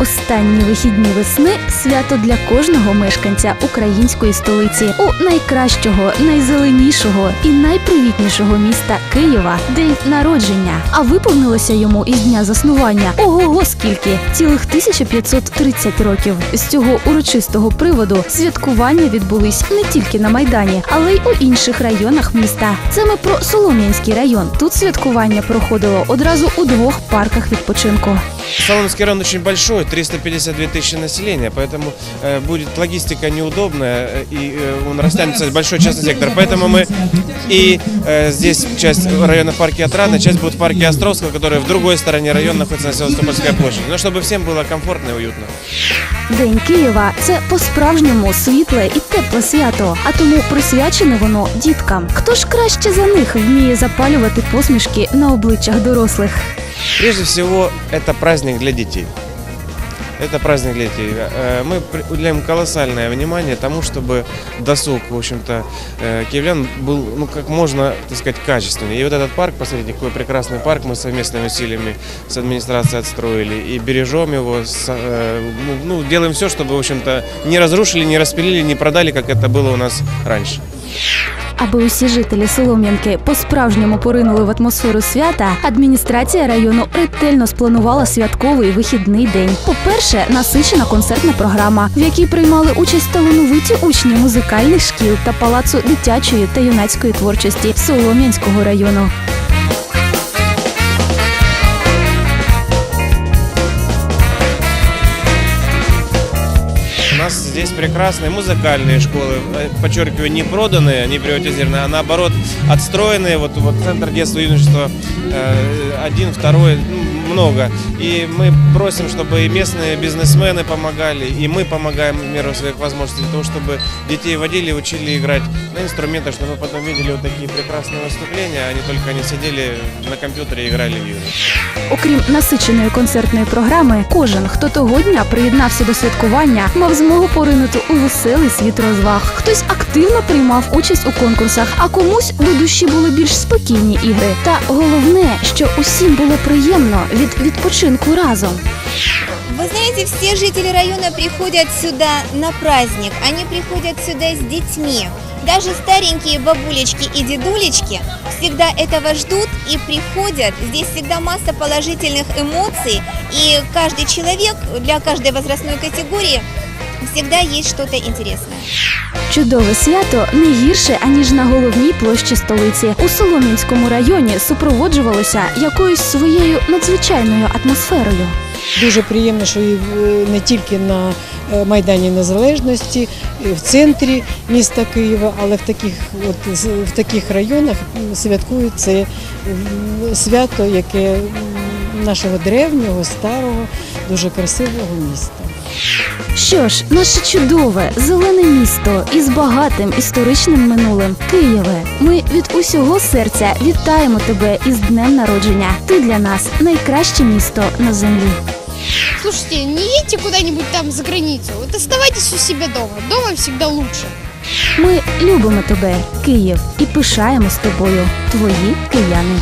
Останні вихідні весни свято для кожного мешканця української столиці у найкращого, найзеленішого і найпривітнішого міста Києва день народження. А виповнилося йому із дня заснування. Ого, скільки цілих 1530 років. З цього урочистого приводу святкування відбулись не тільки на майдані, але й у інших районах міста. Ми про Солом'янський район. Тут святкування проходило одразу у двох парках відпочинку. Соломенский район очень большой, 352 тысячи населения, поэтому э, будет логистика неудобная, э, и э, он растянется большой частный сектор. Поэтому мы и э, здесь часть района в парке Отрадный, часть будет в парке Островского, который в другой стороне района находится на Севастопольской площади. Но чтобы всем было комфортно и уютно. День Києва це по-справжньому світле і тепле свято, а тому присвячене воно діткам. Хто ж краще за них вміє запалювати посмішки на обличчях дорослих? Прежде всего, это праздник для детей. Это праздник детей. Э, Мы уделяем колоссальное внимание тому, чтобы досуг, в общем-то, э, киевлян был, ну, как можно, так сказать, качественнее. И вот этот парк, посмотрите, какой прекрасный парк мы совместными усилиями с администрацией отстроили. И бережем его, э, ну, ну, делаем все, чтобы, в общем-то, не разрушили, не распилили, не продали, как это было у нас раньше. Аби усі жителі Солом'янки по-справжньому поринули в атмосферу свята, адміністрація району ретельно спланувала святковий вихідний день. По-перше, насичена концертна програма, в якій приймали участь талановиті учні музикальних шкіл та палацу дитячої та юнацької творчості Солом'янського району. нас здесь прекрасные музыкальные школы, э, подчеркиваю, не проданные, не приватизированные, а наоборот отстроенные. Вот, вот центр детства и юношества э, один, второй, ну, много. И мы просим, чтобы и местные бизнесмены помогали, и мы помогаем в меру своих возможностей для того, чтобы детей водили, учили играть на инструментах, чтобы мы потом видели вот такие прекрасные выступления, а не только они сидели на компьютере и играли в игры. Окрім насиченої концертної програми, кожен, хто того дня приєднався до святкування, мав змогу поринути у веселий світ розваг. Хтось активно приймав участь у конкурсах, а комусь до душі були більш спокійні ігри. Та головне, що усім було приємно від відпочинку разом. Вы знаете, все жители района приходят сюда на праздник. Они приходят сюда с детьми. Даже старенькие бабулечки и дедулечки всегда этого ждут и приходят. Здесь всегда масса положительных эмоций. И каждый человек для каждой возрастной категории всегда есть что-то интересное. Чудове свято не гірше аніж на головній площі столиці. У Солом'янському районі супроводжувалося якоюсь своєю надзвичайною атмосферою. Дуже приємно, що і не тільки на е, Майдані Незалежності, і в центрі міста Києва, але в таких, от, в таких районах святкують це свято, яке нашого древнього, старого, дуже красивого міста. Що ж, наше чудове зелене місто із багатим історичним минулим Києве. Ми від усього серця вітаємо тебе із днем народження. Ти для нас найкраще місто на землі. Слушайте, не едьте куда-нибудь там за границу. Вот оставайтесь у себя дома. Дома всегда лучше. Ми любимо тебе, Київ, і пишаємо з тобою, твої кияни.